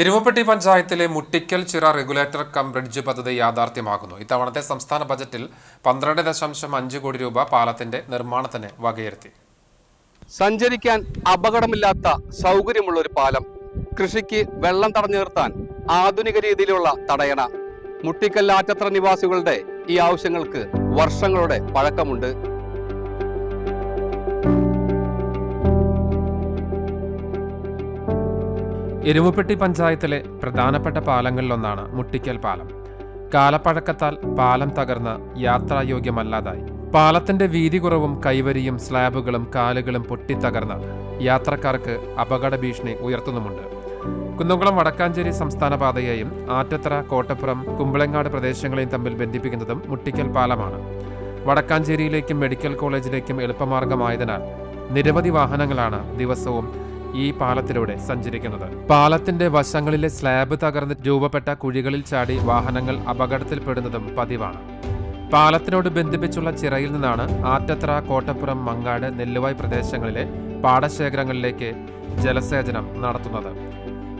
എരുവപ്പെട്ടി പഞ്ചായത്തിലെ മുട്ടിക്കൽ ചിറ regulator cum bridge പദ്ധതി യാഥാർത്ഥ്യമാകുന്നു ഇത്തവണത്തെ സംസ്ഥാന ബജറ്റിൽ പന്ത്രണ്ട് ദശാംശം അഞ്ച് കോടി രൂപ പാലത്തിന്റെ നിർമ്മാണത്തിന് വകയിരുത്തി. സഞ്ചരിക്കാൻ അപകടമില്ലാത്ത സൗകര്യമുള്ള ഒരു പാലം കൃഷിക്ക് വെള്ളം തടഞ്ഞു നിർത്താൻ ആധുനിക രീതിയിലുള്ള തടയണ. മുട്ടിക്കൽ ആറ്റത്ര നിവാസികളുടെ ഈ ആവശ്യങ്ങൾക്ക് വർഷങ്ങളുടെ പഴക്കമുണ്ട്. എരുവപ്പെട്ടി പഞ്ചായത്തിലെ പ്രധാനപ്പെട്ട പാലങ്ങളിലൊന്നാണ് മുട്ടിക്കൽ പാലം. കാലപ്പഴക്കത്താൽ പാലം തകർന്ന് യാത്രായോഗ്യമല്ലാതായി. പാലത്തിന്റെ വീതി കുറവും കൈവരിയും സ്ലാബുകളും കാലുകളും പൊട്ടിത്തകർന്ന് യാത്രക്കാർക്ക് അപകട ഭീഷണി ഉയർത്തുന്നുമുണ്ട്. കുന്നംകുളം വടക്കാഞ്ചേരി സംസ്ഥാന പാതയെയും ആറ്റത്തറ കോട്ടപ്പുറം കുമ്പളങ്ങാട് പ്രദേശങ്ങളെയും തമ്മിൽ ബന്ധിപ്പിക്കുന്നതും മുട്ടിക്കൽ പാലമാണ്. വടക്കാഞ്ചേരിയിലേക്കും മെഡിക്കൽ കോളേജിലേക്കും എളുപ്പമാർഗമായതിനാൽ നിരവധി വാഹനങ്ങളാണ് ദിവസവും ഈ പാലത്തിലൂടെ സഞ്ചരിക്കുന്നത്. പാലത്തിന്റെ വശങ്ങളിലെ സ്ലാബ് തകർന്ന് രൂപപ്പെട്ട കുഴികളിൽ ചാടി വാഹനങ്ങൾ അപകടത്തിൽപ്പെടുന്നതും പതിവാണ്. പാലത്തിനോട് ബന്ധിപ്പിച്ചുള്ള ചിറയിൽ നിന്നാണ് ആറ്റത്ര കോട്ടപ്പുറം മങ്ങാട് നെല്ലുവായ് പ്രദേശങ്ങളിലെ പാടശേഖരങ്ങളിലേക്ക് ജലസേചനം നടത്തുന്നത്.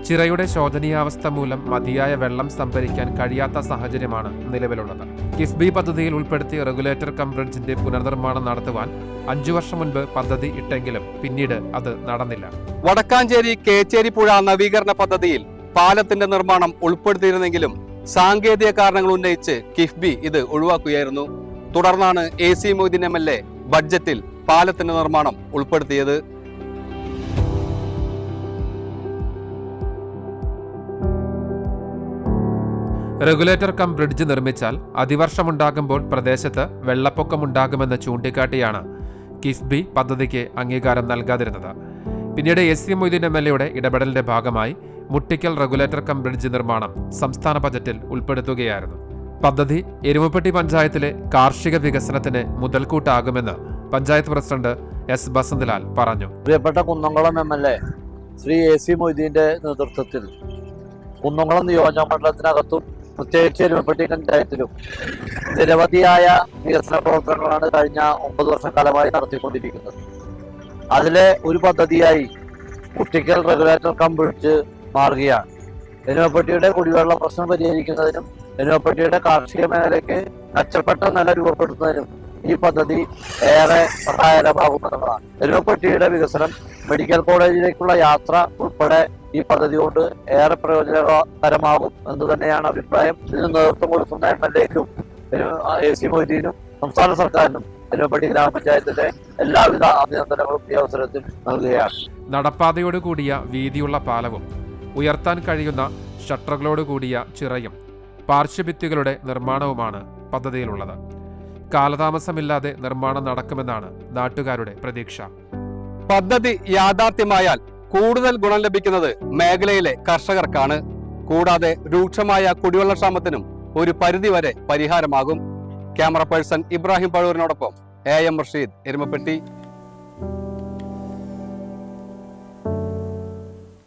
ചിറയുടെ ശോധനീയാവസ്ഥ മൂലം മതിയായ വെള്ളം സംഭരിക്കാൻ കഴിയാത്ത സാഹചര്യമാണ് നിലവിലുള്ളത്. കിഫ്ബി പദ്ധതിയിൽ ഉൾപ്പെടുത്തി റെഗുലേറ്റർ കം ബ്രിഡ്ജിന്റെ പുനർനിർമ്മാണം നടത്തുവാൻ അഞ്ചു വർഷം മുൻപ് പദ്ധതി ഇട്ടെങ്കിലും പിന്നീട് അത് നടന്നില്ല. വടക്കാഞ്ചേരി കേച്ചേരി പുഴ നവീകരണ പദ്ധതിയിൽ പാലത്തിന്റെ നിർമ്മാണം ഉൾപ്പെടുത്തിയിരുന്നെങ്കിലും സാങ്കേതിക കാരണങ്ങൾ ഉന്നയിച്ച് കിഫ്ബി ഇത് ഒഴിവാക്കുകയായിരുന്നു. തുടർന്നാണ് A C Moideen M L A ബഡ്ജറ്റിൽ പാലത്തിന്റെ നിർമ്മാണം ഉൾപ്പെടുത്തിയത്. റെഗുലേറ്റർ കം ബ്രിഡ്ജ് നിർമ്മിച്ചാൽ അതിവർഷമുണ്ടാകുമ്പോൾ പ്രദേശത്ത് വെള്ളപ്പൊക്കമുണ്ടാകുമെന്ന് ചൂണ്ടിക്കാട്ടിയാണ് കിഫ്ബി പദ്ധതിക്ക് അംഗീകാരം നൽകാതിരുന്നത്. പിന്നീട് S C Moideen M L എയുടെ ഇടപെടലിന്റെ ഭാഗമായി മുട്ടിക്കൽ റെഗുലേറ്റർ കം ബ്രിഡ്ജ് നിർമ്മാണം സംസ്ഥാന ബജറ്റിൽ ഉൾപ്പെടുത്തുകയായിരുന്നു. പദ്ധതി എരുമപ്പെട്ടി പഞ്ചായത്തിലെ കാർഷിക വികസനത്തിന് മുതൽക്കൂട്ടാകുമെന്ന് പഞ്ചായത്ത് പ്രസിഡന്റ് എസ് ബസന്തലാൽ പറഞ്ഞു. പ്രിയപ്പെട്ട Kunnamkulam M L A Shri A C മൊയ്തീന്റെ നേതൃത്വത്തിൽ കുന്നംകുളം നിയോജക മണ്ഡലത്തിനകത്തും പ്രത്യേകിച്ച് എരുമപ്പെട്ടി പഞ്ചായത്തിലും നിരവധിയായ വികസന പ്രവർത്തനങ്ങളാണ് കഴിഞ്ഞ ഒമ്പത് വർഷക്കാലമായി നടത്തിക്കൊണ്ടിരിക്കുന്നത്. അതിലെ ഒരു പദ്ധതിയായി കുട്ടിക്കൽ റെഗുലേറ്റർ കം മാറുകയാണ്. എരുമപ്പെട്ടിയുടെ കുടിവെള്ള പ്രശ്നം പരിഹരിക്കുന്നതിനും എരുമപ്പെട്ടിയുടെ കാർഷിക മേഖലയ്ക്ക് മെച്ചപ്പെട്ട നില രൂപപ്പെടുത്തുന്നതിനും ഈ പദ്ധതി ഏറെ സഹായകരമാകുമെന്നുള്ളതാണ്. എരുമപ്പെട്ടിയുടെ വികസനം മെഡിക്കൽ കോളേജിലേക്കുള്ള യാത്ര ഉൾപ്പെടെ ഈ പദ്ധതി കൊണ്ട് ഏറെ പ്രയോജനകരമാകും എന്ന് തന്നെയാണ് അഭിപ്രായം. ഇതിന് നേതൃത്വം കൊടുക്കുന്ന എം എൽ എക്കും എ സി മൊയ്തീനും സംസ്ഥാന സർക്കാരിനും തിരുവപ്പള്ളി ഗ്രാമപഞ്ചായത്തിന്റെ എല്ലാവിധ അഭിനന്ദനങ്ങളും ഈ അവസരത്തിൽ നൽകുകയാണ്. നടപ്പാതയോട് കൂടിയ വീതിയുള്ള പാലവും ഉയർത്താൻ കഴിയുന്ന ഷട്ടറുകളോട് കൂടിയ ചിറയും പാർശ്വഭിത്തികളുടെ നിർമ്മാണവുമാണ് പദ്ധതിയിലുള്ളത്. കാലതാമസമില്ലാതെ നിർമ്മാണം നടക്കുമെന്നാണ് നാട്ടുകാരുടെ പ്രതീക്ഷ. പദ്ധതി യാഥാർത്ഥ്യമായാൽ കൂടുതൽ ഗുണം ലഭിക്കുന്നത് മേഖലയിലെ കർഷകർക്കാണ്. കൂടാതെ രൂക്ഷമായ കുടിവെള്ള ക്ഷാമത്തിനും ഒരു പരിധിവരെ പരിഹാരമാകും. ക്യാമറ പേഴ്സൺ ഇബ്രാഹിം പഴൂരിനോടൊപ്പം എ എം റഷീദ് എരുമപ്പെട്ടി.